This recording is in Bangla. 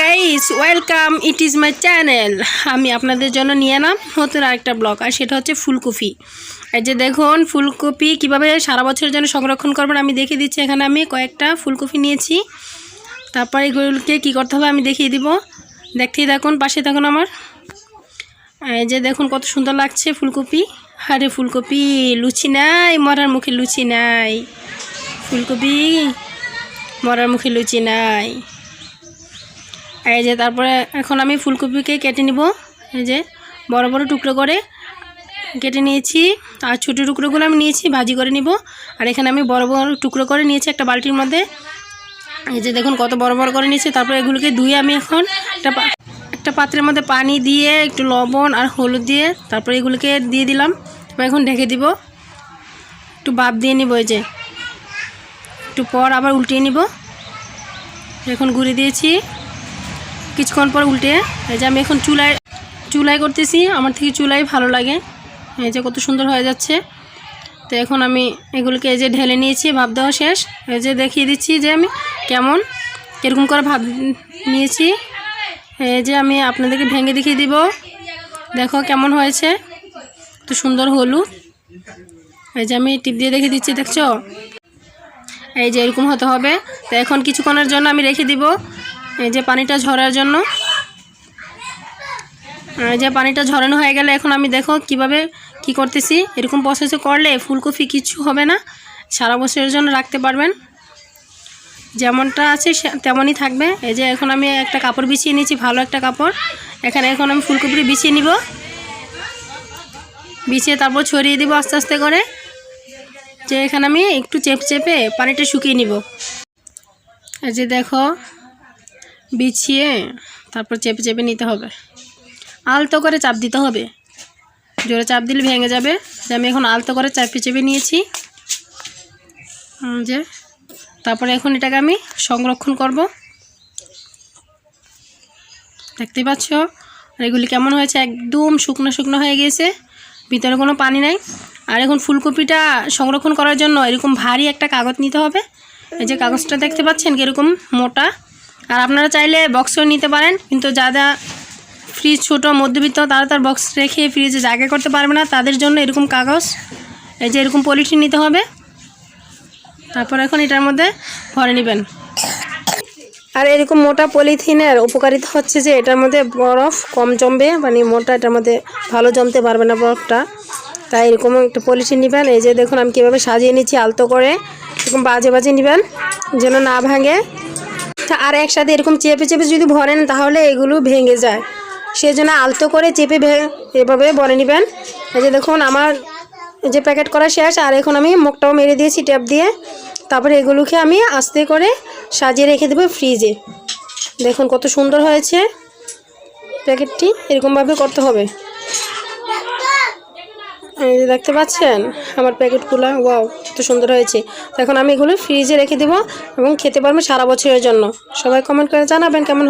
Guys welcome it is my channel আমি আপনাদের জন্য নিয়ে এলাম নতুন আরেকটা ব্লগ আর সেটা হচ্ছে ফুলকপি। এই যে দেখুন, ফুলকপি কীভাবে সারা বছরের জন্য সংরক্ষণ করবেন আমি দেখিয়ে দিচ্ছি। এখানে আমি কয়েকটা ফুলকপি নিয়েছি। তারপর এগুলোকে কী করতে হবে আমি দেখিয়ে দিব। দেখতেই দেখুন পাশে থাকুন আমার। এই যে দেখুন, কত সুন্দর লাগছে ফুলকপি। আরে ফুলকপি, লুচি নাই, মরার মুখে লুচি নাই। ফুলকপি, মরার মুখে লুচি নাই। এই যে তারপরে এখন আমি ফুলকপিকে কেটে নিব। এই যে বড় বড় টুকরো করে কেটে নিয়েছি। আর ছোটো টুকরোগুলো আমি নিয়েছি, ভাজি করে নিব। আর এখানে আমি বড় বড় টুকরো করে নিয়েছি একটা বালতির মধ্যে। এই যে দেখুন কত বড় বড় করে নিয়েছি। তারপরে এগুলোকে ধুয়ে আমি এখন একটা একটা পাত্রের মধ্যে পানি দিয়ে, একটু লবণ আর হলুদ দিয়ে তারপরে এগুলোকে দিয়ে দিলাম। তারপর এখন ঢেকে দিব। একটু বাপ দিয়ে নিব এই যে। একটু পর আবার উল্টিয়ে নিব। এখন ঘুরে দিয়েছি। কিছুক্ষণ পর উল্টে, এই যে আমি এখন চুলায় চুলাই করতেছি, আমার থেকে চুলাই ভালো লাগে। এই যে কত সুন্দর হয়ে যাচ্ছে। তো এখন আমি এগুলোকে এই যে ঢেলে নিয়েছি, ভাব দেওয়া শেষ। এই যে দেখিয়ে দিচ্ছি যে আমি কেমন, কীরকম করে ভাব নিয়েছি। এই যে আমি আপনাদেরকে ভেঙে দেখিয়ে দিব। দেখো কেমন হয়েছে। তো সুন্দর হলুদ এই যে আমি টিপ দিয়ে দেখিয়ে দিচ্ছি, দেখছ? এই যে এরকম হতে হবে। তো এখন কিছুক্ষণের জন্য আমি রেখে দিব। এই যে পানিটা ঝরার জন্য। এই যে পানিটা ঝরানো হয়ে গেলে এখন আমি দেখো কীভাবে কি করতেছি। এরকম প্রসেসে করলে ফুলকপি কিছু হবে না। সারা বছরের জন্য রাখতে পারবেন। যেমনটা আছে তেমনই থাকবে। এই যে এখন আমি একটা কাপড় বিছিয়ে নিয়েছি, ভালো একটা কাপড়। এখানে এখন আমি ফুলকপি বিছিয়ে নিব। বিছিয়ে তারপর ছড়িয়ে দিব আস্তে আস্তে করে। যে এখানে আমি একটু চেপ চেপে পানিটা শুকিয়ে নিব। এই যে দেখো বিছিয়ে তারপর চেপে চেপে নিতে হবে। আলতো করে চাপ দিতে হবে। জোরে চাপ দিলে ভেঙে যাবে। যে আমি এখন আলতো করে চাপে চেপে নিয়েছি। যে তারপরে এখন এটাকে আমি সংরক্ষণ করব। দেখতেই পাচ্ছ? আর এগুলি কেমন হয়েছে? একদম শুকনো শুকনো হয়ে গিয়েছে। ভিতরে কোনো পানি নাই। আর এখন ফুলকপিটা সংরক্ষণ করার জন্য এরকম ভারী একটা কাগজ নিতে হবে। এই যে কাগজটা দেখতে পাচ্ছেন কীরকম মোটা? আর আপনারা চাইলে বক্সও নিতে পারেন, কিন্তু যারা ফ্রিজ ছোটো, মধ্যবিত্ত, তারা তার বক্স রেখে ফ্রিজে জায়গা করতে পারবে না। তাদের জন্য এরকম কাগজ, এই যে এরকম পলিথিন নিতে হবে। তারপর এখন এটার মধ্যে ভরে নেবেন। আর এরকম মোটা পলিথিনের উপকারিতা হচ্ছে যে, এটার মধ্যে বরফ কম জমবে মানে মোটা এটার মধ্যে ভালো জমতে পারবে না বরফটা। তাই এরকম একটা পলিথিন নেবেন। এই যে দেখুন, আমি কীভাবে সাজিয়ে নিচ্ছি আলতো করে। এরকম বাজে বাজে নেবেন, যেন না ভাঙে। আর একসাথে এরকম চেপে চেপে যদি ভরেন, তাহলে এগুলো ভেঙে যায়। সেই জন্য আলতো করে চেপে এভাবে ভরে নেবেন। এই যে দেখুন, আমার যে প্যাকেট করা শেষ, আর এখন আমি মুখটাও মেরে দিয়েছি, ট্যাপ দিয়ে। তারপরে এগুলোকে আমি আস্তে করে সাজিয়ে রেখে দেবো ফ্রিজে। দেখুন কত সুন্দর হয়েছে। প্যাকেটটি এরকমভাবে করতে হবে। দেখতে পাচ্ছেন? আমার প্যাকেটগুলো, ওয়াও, কত সুন্দর হয়েছে। এখন আমি এগুলো ফ্রিজে রেখে দেবো এবং খেতে পারব সারা বছরের জন্য। সবাই কমেন্ট করে জানাবেন কেমন